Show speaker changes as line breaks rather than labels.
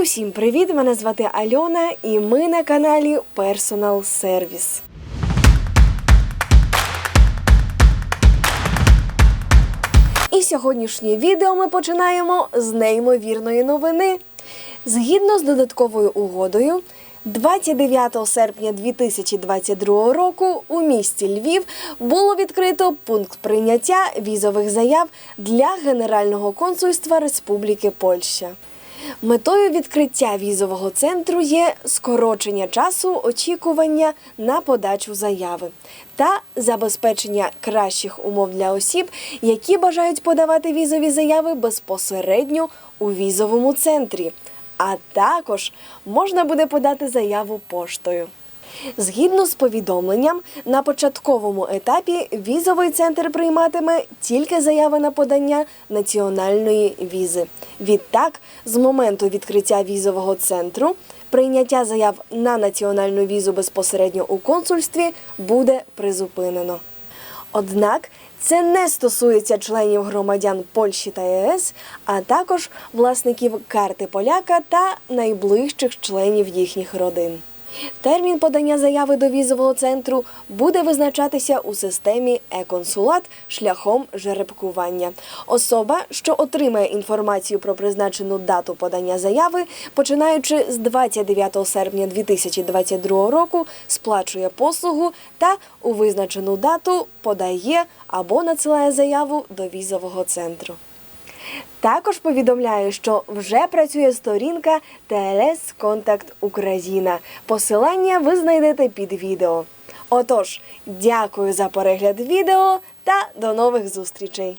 Усім привіт! Мене звати Альона, і ми на каналі Personal Service. І сьогоднішнє відео ми починаємо з неймовірної новини. Згідно з додатковою угодою, 29 серпня 2022 року у місті Львів було відкрито пункт прийняття візових заяв для Генерального консульства Республіки Польща. Метою відкриття візового центру є скорочення часу очікування на подачу заяви та забезпечення кращих умов для осіб, які бажають подавати візові заяви безпосередньо у візовому центрі. А також можна буде подати заяву поштою. Згідно з повідомленням, на початковому етапі візовий центр прийматиме тільки заяви на подання національної візи. Відтак, з моменту відкриття візового центру, прийняття заяв на національну візу безпосередньо у консульстві буде призупинено. Однак це не стосується членів громадян Польщі та ЄС, а також власників карти поляка та найближчих членів їхніх родин. Термін подання заяви до візового центру буде визначатися у системі е-консулат шляхом жеребкування. Особа, що отримає інформацію про призначену дату подання заяви, починаючи з 29 серпня 2022 року, сплачує послугу та у визначену дату подає або надсилає заяву до візового центру. Також повідомляю, що вже працює сторінка ТЛС Контакт Україна. Посилання ви знайдете під відео. Отож, дякую за перегляд відео та до нових зустрічей!